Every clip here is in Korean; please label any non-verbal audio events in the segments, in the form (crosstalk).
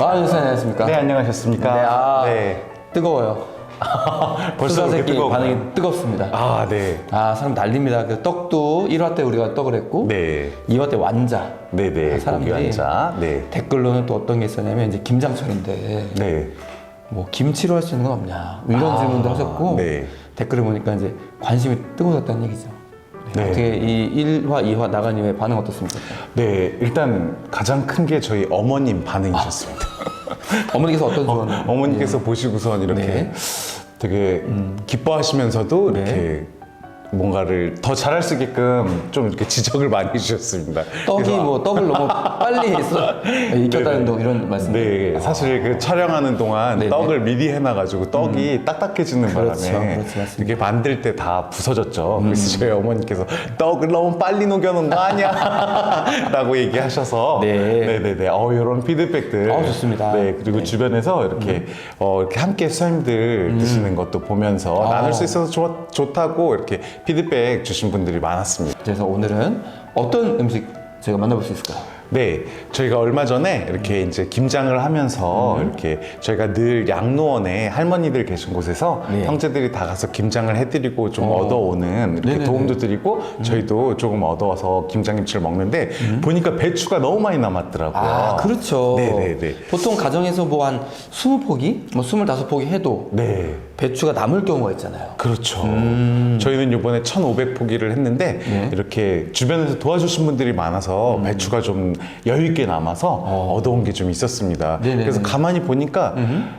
아, 선생님 안녕하십니까? 네, 안녕하셨습니까? 네, 아, 네. 뜨거워요. (laughs) 벌써 그렇게 새끼? 반응이 뜨겁습니다. 아, 네. 아, 사람 난립니다. 그 떡도 1화 때 우리가 떡을 했고, 네. 2화 때 완자. 네, 네. 고기 사람들이 환자. 네. 댓글로는 또 어떤 게 있었냐면, 이제 김장철인데, 네. 뭐, 김치로 할 수 있는 건 없냐. 뭐 이런 아, 질문도 하셨고, 네. 댓글을 보니까 이제 관심이 뜨거워졌다는 얘기죠. 네. 네. 어떻게 이 1화, 2화 나간 이후에 반응 어떻습니까? 네, 일단 가장 큰 게 저희 어머님 반응이셨습니다. 어머니께서 어떤 조언을? 어머니께서 보시고선 이렇게 네. 되게 기뻐하시면서도 네. 이렇게 뭔가를 더 잘할 수 있게끔 좀 이렇게 지적을 많이 해주셨습니다. 떡이 그래서 뭐 떡을 너무 빨리 했어 익혔다는 동 이런 말씀. 네, 사실 그 촬영하는 동안 네네. 떡을 미리 해놔가지고 떡이 딱딱해지는 그렇죠, 바람에 그렇죠, 맞습니다. 이렇게 만들 때 다 부서졌죠. 음. 그래서 저희 어머니께서 떡을 너무 빨리 녹여놓은 거 아니야? (laughs) 라고 얘기하셔서 네. 네네네. 어, 이런 피드백들. 어, 좋습니다. 네, 그리고 네. 주변에서 이렇게 어, 이렇게 함께 수험들 드시는 것도 보면서 어. 나눌 수 있어서 좋, 좋다고 이렇게 피드백 주신 분들이 많았습니다. 그래서 오늘은 어떤 음식 제가 만나볼 수 있을까요? 네, 저희가 얼마 전에 이렇게 이제 김장을 하면서 음. 이렇게 저희가 늘 양로원에 할머니들 계신 곳에서 네. 형제들이 다 가서 김장을 해드리고 좀 어. 얻어오는 이렇게 네네네. 음. 도움도 드리고 저희도 조금 얻어와서 김장김치를 먹는데 보니까 배추가 너무 많이 남았더라고요. 아, 그렇죠. 네네네. 보통 가정에서 뭐 한 20포기, 뭐 25포기 해도 네. 배추가 남을 경우가 있잖아요. 그렇죠. 저희는 이번에 1,500포기를 했는데 음. 네. 이렇게 주변에서 도와주신 분들이 많아서 음. 배추가 좀 여유 있게 남아서 얻어온 게 좀 있었습니다. 어. 네네네. 그래서 가만히 보니까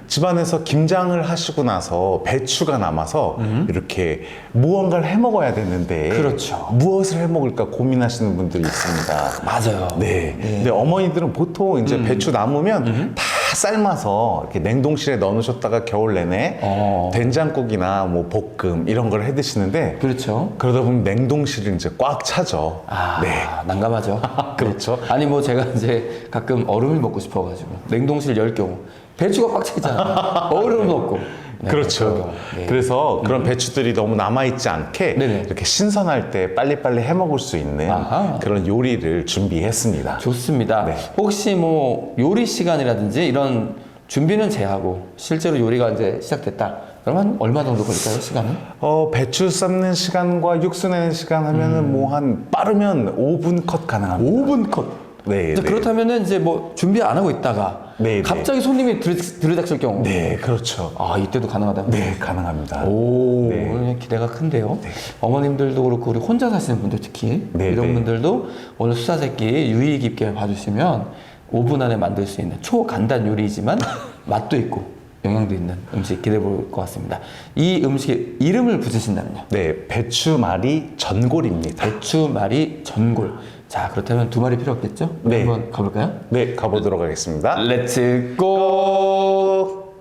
집안에서 김장을 하시고 나서 배추가 남아서 이렇게 무언가를 해 먹어야 되는데 음. 그렇죠. 무엇을 해 먹을까 고민하시는 분들이 있습니다. 맞아요. 네. 근데 어머니들은 보통 이제 배추 남으면 다 삶아서 이렇게 냉동실에 넣어놓으셨다가 겨울 내내 어. 된장국이나 뭐 볶음 이런 걸 해 드시는데 그렇죠. 그러다 보면 냉동실이 이제 꽉 차죠. 아, 네. 난감하죠. (laughs) 그렇죠. 아니 뭐 제가 이제 가끔 얼음을 먹고 싶어가지고 냉동실 열 경우 배추가 꽉 차 있잖아요. (laughs) 얼음을 먹고. 네, 그렇죠. 네. 그래서 그런 배추들이 너무 남아있지 않게 네네. 이렇게 신선할 때 빨리빨리 해 먹을 수 있는 아하. 그런 요리를 준비했습니다. 좋습니다. 네. 혹시 뭐 요리 시간이라든지 이런 준비는 제하고 실제로 요리가 이제 시작됐다. 그러면 얼마 정도 걸릴까요, 시간은? 어, 배추 삶는 시간과 육수 내는 시간 하면은 음. 뭐한 빠르면 5분 컷 가능합니다. 5분 컷. 네, 네. 그렇다면은 이제 뭐 준비 안 하고 있다가 네, 네. 갑자기 손님이 들, 들이닥칠 경우. 네, 그렇죠. 아 이때도 가능하다. 네, 가능합니다. 오, 네. 오늘 기대가 큰데요. 어머님들도 그렇고 우리 혼자 사시는 분들 특히 네, 이런 네. 분들도 오늘 수사새끼 유의 깊게 봐주시면 5분 안에 만들 수 있는 초간단 요리이지만 (laughs) 맛도 있고 영양도 있는 음식 기대해 볼 것 같습니다. 이 음식의 이름을 붙이신다면요. 네, 배추말이 전골입니다. 배추말이 전골. 자 그렇다면 두 마리 필요 없겠죠? 네. 한번 가볼까요? 네, 가보도록 하겠습니다. 렛츠 고!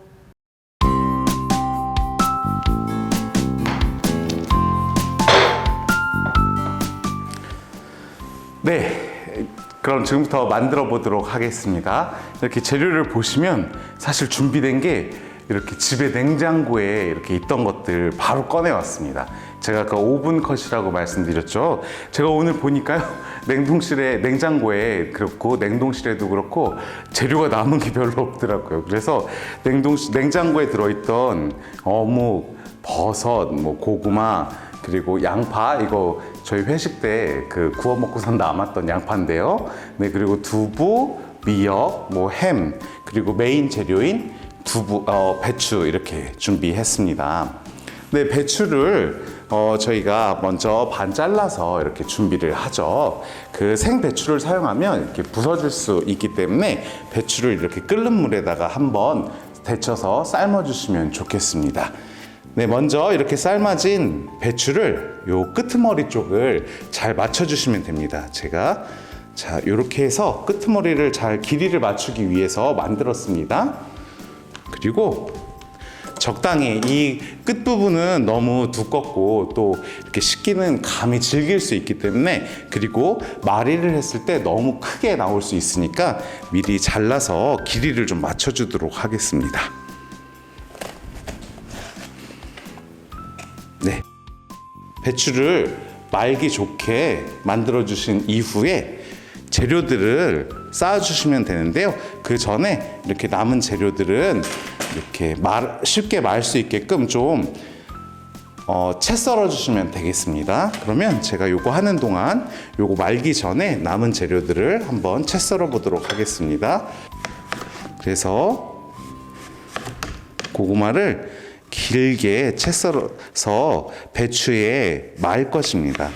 네, 그럼 지금부터 만들어 보도록 하겠습니다. 이렇게 재료를 보시면 사실 준비된 게 이렇게 집에 냉장고에 이렇게 있던 것들 바로 꺼내 왔습니다. 제가 아까 5분 컷이라고 말씀드렸죠. 제가 오늘 보니까요. (laughs) 냉동실에 냉장고에 그렇고 냉동실에도 그렇고 재료가 남은 게 별로 없더라고요. 그래서 냉동실 냉장고에 들어 있던 어묵, 버섯, 뭐 고구마 그리고 양파 이거 저희 회식 때 그 구워 먹고선 남았던 양파인데요. 네 그리고 두부, 미역, 뭐 햄 그리고 메인 재료인 두부, 어, 배추 이렇게 준비했습니다. 네 배추를 어, 저희가 먼저 반 잘라서 이렇게 준비를 하죠. 그 생 배추를 사용하면 이렇게 부서질 수 있기 때문에 배추를 이렇게 끓는 물에다가 한번 데쳐서 삶아주시면 좋겠습니다. 네, 먼저 이렇게 삶아진 배추를 요 끄트머리 쪽을 잘 맞춰주시면 됩니다. 제가 자 이렇게 해서 끄트머리를 잘 길이를 맞추기 위해서 만들었습니다. 그리고 적당히 이 끝부분은 너무 두껍고 또 이렇게 식기는 감이 질길 수 있기 때문에 그리고 마리를 했을 때 너무 크게 나올 수 있으니까 미리 잘라서 길이를 좀 맞춰주도록 하겠습니다. 네. 배추를 말기 좋게 만들어 주신 이후에 재료들을 쌓아 주시면 되는데요. 그 전에 이렇게 남은 재료들은 이렇게 말, 쉽게 말 수 있게끔 좀 어, 채 썰어 주시면 되겠습니다. 그러면 제가 요거 하는 동안 요거 말기 전에 남은 재료들을 한번 채 썰어 보도록 하겠습니다. 그래서 고구마를 길게 채 썰어서 배추에 말 것입니다.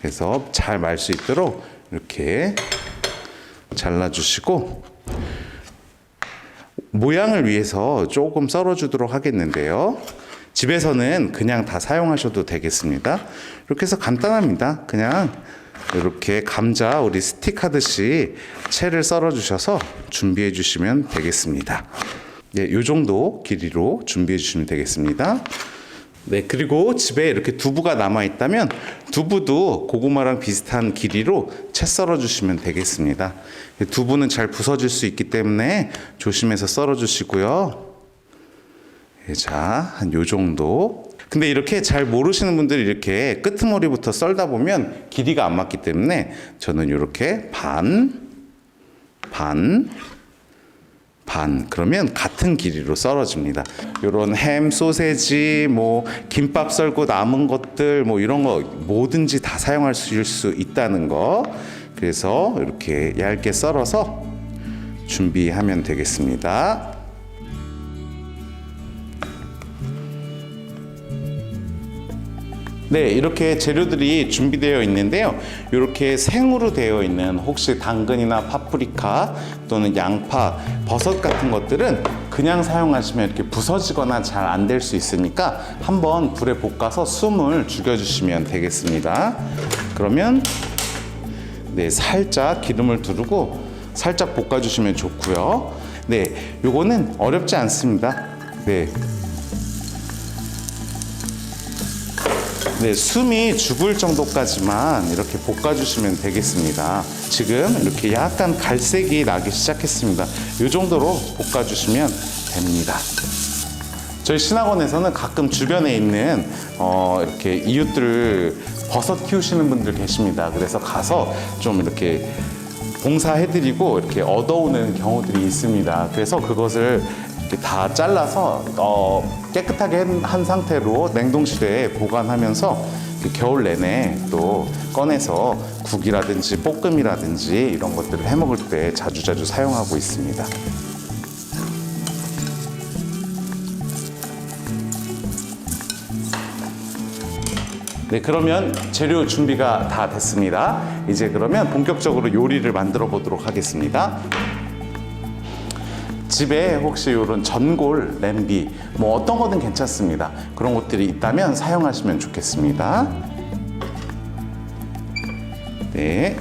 그래서 잘 말 수 있도록 이렇게 잘라 주시고 모양을 위해서 조금 썰어 주도록 하겠는데요. 집에서는 그냥 다 사용하셔도 되겠습니다. 이렇게 해서 간단합니다. 그냥 이렇게 감자 우리 스틱 하듯이 채를 썰어 주셔서 준비해 주시면 되겠습니다. 네, 요 정도 길이로 준비해 주시면 되겠습니다. 네, 그리고 집에 이렇게 두부가 남아 있다면 두부도 고구마랑 비슷한 길이로 채 썰어 주시면 되겠습니다. 두부는 잘 부서질 수 있기 때문에 조심해서 썰어 주시고요. 네, 자, 한 요 정도. 근데 이렇게 잘 모르시는 분들이 이렇게 끄트머리부터 썰다 보면 길이가 안 맞기 때문에 저는 이렇게 반, 반, 반 그러면 같은 길이로 썰어집니다. 이런 햄, 소세지, 뭐 김밥 썰고 남은 것들 뭐 이런 거 뭐든지 다 사용할 수 있다는 거. 그래서 이렇게 얇게 썰어서 준비하면 되겠습니다. 네, 이렇게 재료들이 준비되어 있는데요. 이렇게 생으로 되어 있는 혹시 당근이나 파프리카 또는 양파, 버섯 같은 것들은 그냥 사용하시면 이렇게 부서지거나 잘 안 될 수 있으니까 한번 불에 볶아서 숨을 죽여주시면 되겠습니다. 그러면 네, 살짝 기름을 두르고 살짝 볶아주시면 좋고요. 네, 요거는 어렵지 않습니다. 네, 네, 숨이 죽을 정도까지만 이렇게 볶아주시면 되겠습니다. 지금 이렇게 약간 갈색이 나기 시작했습니다. 이 정도로 볶아주시면 됩니다. 저희 신학원에서는 가끔 주변에 있는 어, 이렇게 이웃들 버섯 키우시는 분들 계십니다. 그래서 가서 좀 이렇게 봉사해드리고 이렇게 얻어오는 경우들이 있습니다. 그래서 그것을 다 잘라서 어, 깨끗하게 한- 한 상태로 냉동실에 보관하면서 그 겨울 내내 또 꺼내서 국이라든지 볶음이라든지 이런 것들을 해 먹을 때 자주자주 사용하고 있습니다. 네, 그러면 재료 준비가 다 됐습니다. 이제 그러면 본격적으로 요리를 만들어 보도록 하겠습니다. 집에 혹시 이런 전골, 냄비, 뭐 어떤 거든 괜찮습니다. 그런 것들이 있다면 사용하시면 좋겠습니다. 네.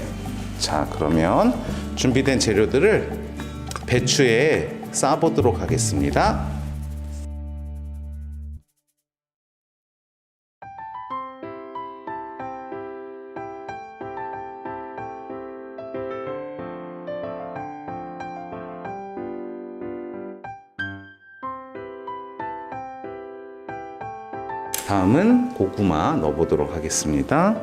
자, 그러면 준비된 재료들을 배추에 싸보도록 하겠습니다. 다음은 고구마 넣어보도록 하겠습니다.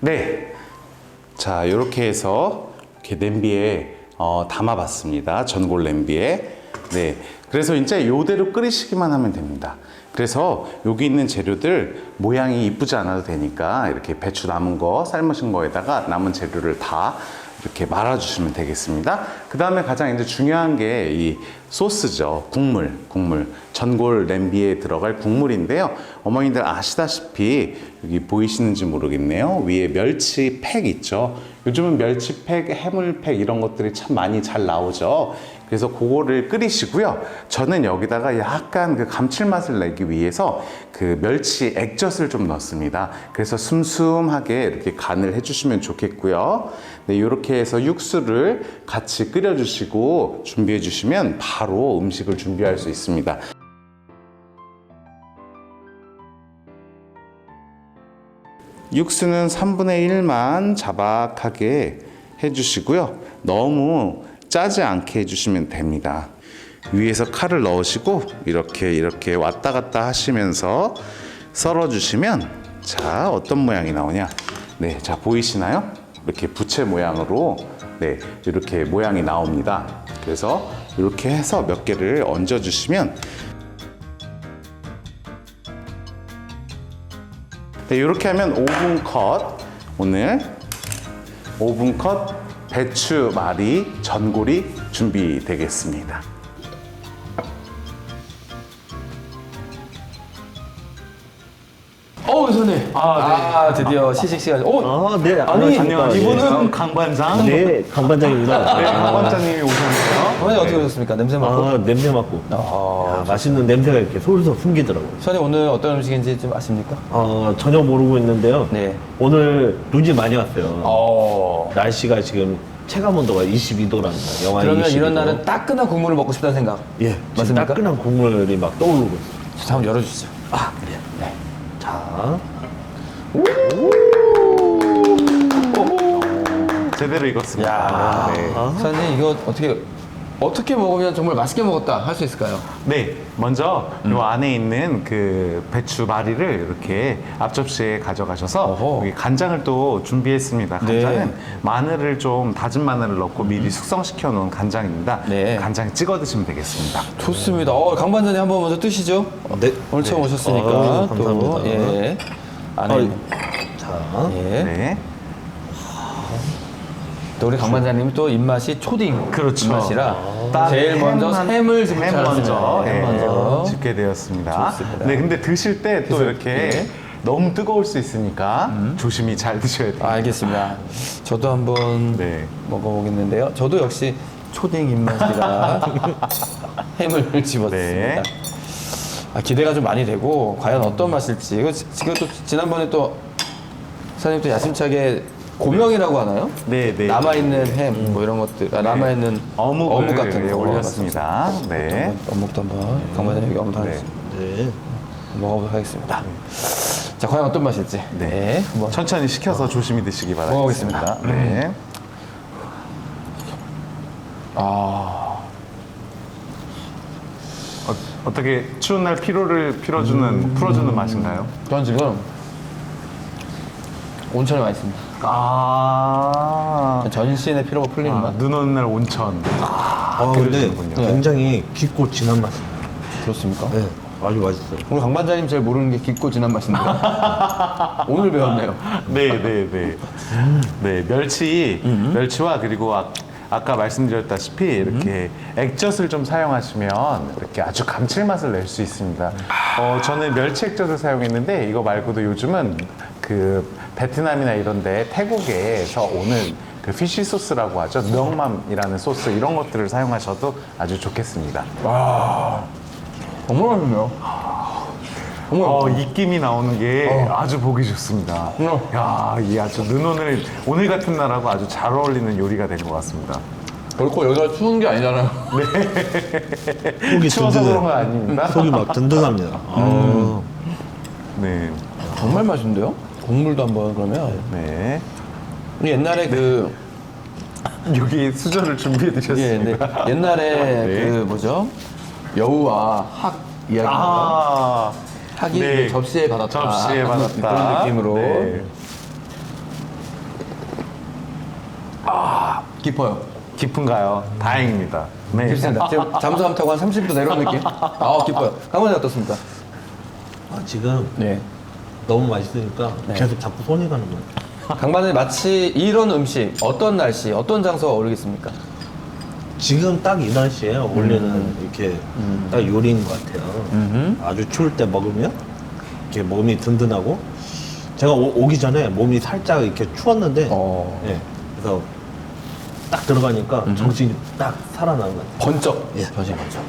네. 자, 이렇게 해서 이렇게 냄비에 어, 담아봤습니다. 전골 냄비에. 네. 그래서 이제 요대로 끓이시기만 하면 됩니다. 그래서 여기 있는 재료들 모양이 이쁘지 않아도 되니까 이렇게 배추 남은 거, 삶으신 거에다가 남은 재료를 다 이렇게 말아주시면 되겠습니다. 그 다음에 가장 이제 중요한 게 이 소스죠. 국물, 국물. 전골 냄비에 들어갈 국물인데요. 어머니들 아시다시피 여기 보이시는지 모르겠네요. 위에 멸치 팩 있죠. 요즘은 멸치 팩, 해물 팩 이런 것들이 참 많이 잘 나오죠. 그래서 그거를 끓이시고요. 저는 여기다가 약간 그 감칠맛을 내기 위해서 그 멸치 액젓을 좀 넣습니다. 그래서 숨숨하게 이렇게 간을 해주시면 좋겠고요. 네, 이렇게 해서 육수를 같이 끓여주시고 준비해주시면 바로 음식을 준비할 수 있습니다. 육수는 3분의 1만 자박하게 해주시고요. 너무 짜지 않게 해주시면 됩니다. 위에서 칼을 넣으시고 이렇게 이렇게 왔다 갔다 하시면서 썰어주시면 자 어떤 모양이 나오냐? 네, 자 보이시나요? 이렇게 부채 모양으로 네 이렇게 모양이 나옵니다. 그래서 이렇게 해서 몇 개를 얹어 주시면 네, 이렇게 하면 5분 컷 오늘 5분 컷 배추 말이 전골이 준비되겠습니다. 어우 선생님. 아, 드디어 시식 시간. 오, 아, 네. 아니, 안녕하십니까. 이분은 강반장. 네, 강반장입니다. 네, 강반장님이 오셨네요. 선생님 어떻게 오셨습니까? 냄새 맡고. 아, 냄새 맡고. 야, 맛있는 냄새가 이렇게 솔솔 풍기더라고요. 선생님 오늘 어떤 음식인지 좀 아십니까? 어, 전혀 모르고 있는데요. 네. 오늘 눈이 많이 왔어요. 어. 날씨가 지금 체감 온도가 22도랍니다. 영하 그러면 22도. 이런 날은 따끈한 국물을 먹고 싶다는 생각. 예, 지금 맞습니까? 따끈한 국물이 막 떠오르고 있어요. 자, 한번 열어주시죠. 아, 그래요? 네. 자, 제대로 익었습니다. 야. 네. 선생님 이거 어떻게 어떻게 먹으면 정말 맛있게 먹었다 할 수 있을까요? 네, 먼저 이 안에 있는 그 배추 마리를 이렇게 앞접시에 가져가셔서 어허. 여기 간장을 또 준비했습니다. 네. 간장은 마늘을 좀 다진 마늘을 넣고 미리 숙성시켜 놓은 간장입니다. 네. 간장에 찍어 드시면 되겠습니다. 좋습니다. 어, 강반장님 한번 먼저 뜨시죠. 네. 오늘 처음 오셨으니까 아유, 또 감사합니다. 예. 안에 어이. 있는- 자. 예. 네. 또 우리 강반장님이 또 입맛이 초딩 그렇죠. 입맛이라 딱 제일 먼저 햄만- 햄을 집을 햄 잘하시네요. 먼저, 햄 예, 먼저. 집게 되었습니다. 좋습니다. 네, 근데 드실 때 또 이렇게 예. 너무 뜨거울 수 있으니까 조심히 잘 드셔야 돼요. 아, 알겠습니다. 저도 한번 네. 먹어보겠는데요. 저도 역시 초딩 입맛이라 (laughs) 햄을 집었습니다. 네. 아, 기대가 좀 많이 되고 과연 어떤 맛일지. 이거 지- 지금 또 지난번에 또 사장님 또 야심차게 고명이라고 하나요? 네, 네. 남아 있는 햄 뭐 이런 것들, 아, 남아 있는 어묵을 어묵 같은 예, 거 올렸습니다. 네. 어묵도 한번 강반장님 여기 어묵 하나 네. 네. 먹어보도록 하겠습니다. 자, 과연 어떤 맛일지. 네. 한번 천천히 식혀서 조심히 드시기 바라겠습니다. 먹어보겠습니다. 네. 아, 어, 어떻게 추운 날 피로를 풀어주는 풀어주는 맛인가요? 저는 지금 온천에 와 있습니다. 아, 전신의 피로가 풀리는 아, 맛. 눈 오는 날 온천. 아, 근데 그러시는군요. 굉장히 깊고 진한 맛입니다. 그렇습니까? 네, 아주 맛있어요. 오늘 강 반장님 제일 모르는 게 깊고 진한 맛인데 (laughs) 오늘 배웠네요. 네, 네, 네. 네, 멸치, 멸치와 그리고 아, 아까 말씀드렸다시피 이렇게 액젓을 좀 사용하시면 이렇게 아주 감칠맛을 낼 수 있습니다. 어, 저는 멸치 액젓을 사용했는데 이거 말고도 요즘은 그 베트남이나 이런데 태국에서 오는 그 피쉬 소스라고 하죠. 명맘이라는 소스 이런 것들을 사용하셔도 아주 좋겠습니다. 정말 맛있네요. 정말 어, 입김이 나오는 게 아주 보기 좋습니다. 어. 야, 이 아주 눈 오늘 오늘 같은 날하고 아주 잘 어울리는 요리가 된 것 같습니다. 결코 여기가 추운 게 아니잖아요. 속이 추워서 그런 건. 아닙니다. 속이 막 든든합니다. 아, 네, 정말 맛있는데요? 국물도 한번 그러면 네. 우리 옛날에 그 (laughs) 여기 수저를 준비해 예, 근데 드셨습니다. 옛날에 네. 그 뭐죠 여우와 학 이야기 아, 학이 네. 그 접시에 받았다 접시에 받았다. 그런 느낌으로 네. 깊어요. 깊은가요? 다행입니다. 네. 깊습니다. 지금 잠수함 타고 한 30도 내려온 느낌? 아 깊어요. 강원장 어떻습니까? 아, 지금 네. 너무 맛있으니까 네. 계속 자꾸 손이 가는 거예요. 강반장님 마치 이런 음식 어떤 날씨 어떤 장소가 어울리겠습니까? 지금 딱 이 날씨에 어울리는 음. 이렇게 딱 요리인 것 같아요. 아주 추울 때 먹으면 이렇게 몸이 든든하고 제가 오, 기 전에 몸이 살짝 이렇게 추웠는데 어. 예, 그래서 딱 들어가니까 정신이 딱 살아나는 것 같아요. 번쩍. 예. 변신 번쩍.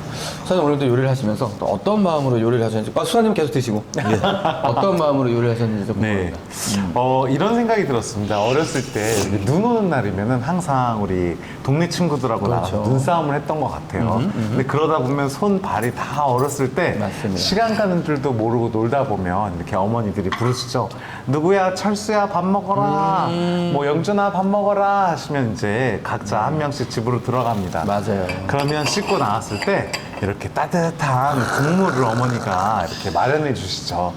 수사님 오늘도 요리를 하시면서 또 어떤 마음으로 요리를 하셨는지. 아, 수사님 계속 드시고. (laughs) 어떤 마음으로 요리를 하셨는지 좀 네. 궁금합니다. 어, 이런 생각이 들었습니다. 어렸을 때눈 오는 날이면은 항상 우리 동네 친구들하고 나가서 그렇죠. 눈싸움을 했던 것 같아요. 근데 그러다 보면 손 발이 다 얼었을 때 맞습니다. 시간 가는 줄도 모르고 놀다 보면 이렇게 어머니들이 부르시죠. 누구야 철수야 밥 먹어라. 음. 뭐 영준아 밥 먹어라 하시면 이제 각자 한 명씩 집으로 들어갑니다. 맞아요. 그러면 씻고 나왔을 때 이렇게 따뜻한 국물을 어머니가 이렇게 마련해 주시죠.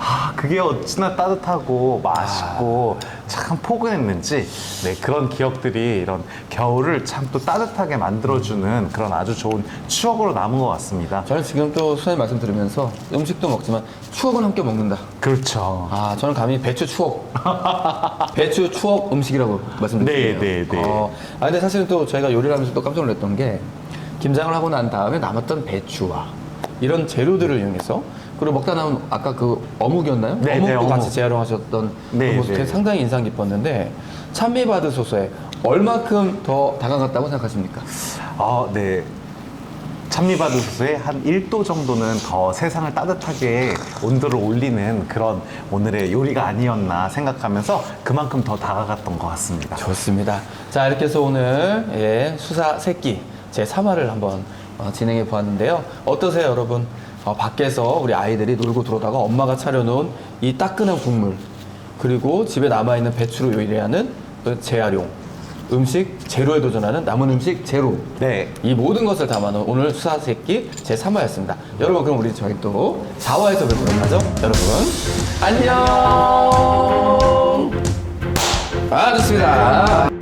아, 그게 어찌나 따뜻하고 맛있고 참 포근했는지 네, 그런 기억들이 이런 겨울을 참 또 따뜻하게 만들어주는 그런 아주 좋은 추억으로 남은 것 같습니다. 저는 지금 또 수사님 말씀 들으면서 음식도 먹지만 추억은 함께 먹는다. 그렇죠. 아, 저는 감히 배추 추억. (laughs) 배추 추억 음식이라고 말씀드릴게요. 네, 네, 네. 어, 아, 근데 사실은 또 저희가 요리를 하면서 또 깜짝 놀랐던 게 김장을 하고 난 다음에 남았던 배추와 이런 재료들을 이용해서 그리고 먹다 남은 아까 그 어묵이었나요? 네, 어묵도 네, 어묵. 같이 재활용하셨던 네, 그 모습이 네. 상당히 인상 깊었는데 찬미바드소스에 얼마큼 더 다가갔다고 생각하십니까? 아, 네. 찬미바드소스에 한 1도 정도는 더 세상을 따뜻하게 온도를 올리는 그런 오늘의 요리가 아니었나 생각하면서 그만큼 더 다가갔던 것 같습니다. 좋습니다. 자, 이렇게 해서 오늘 예, 수사 새끼 제 3화를 한번 어, 진행해 보았는데요. 어떠세요, 여러분? 어, 밖에서 우리 아이들이 놀고 들어오다가 엄마가 차려놓은 이 따끈한 국물 그리고 집에 남아있는 배추로 요리하는 그 재활용 음식 제로에 도전하는 남은 음식 제로 네. 이 모든 것을 담아놓은 오늘 수사 새끼 제 3화였습니다. 여러분 그럼 우리 저희 또 4화에서 뵙도록 하죠. 여러분 안녕. 아 좋습니다.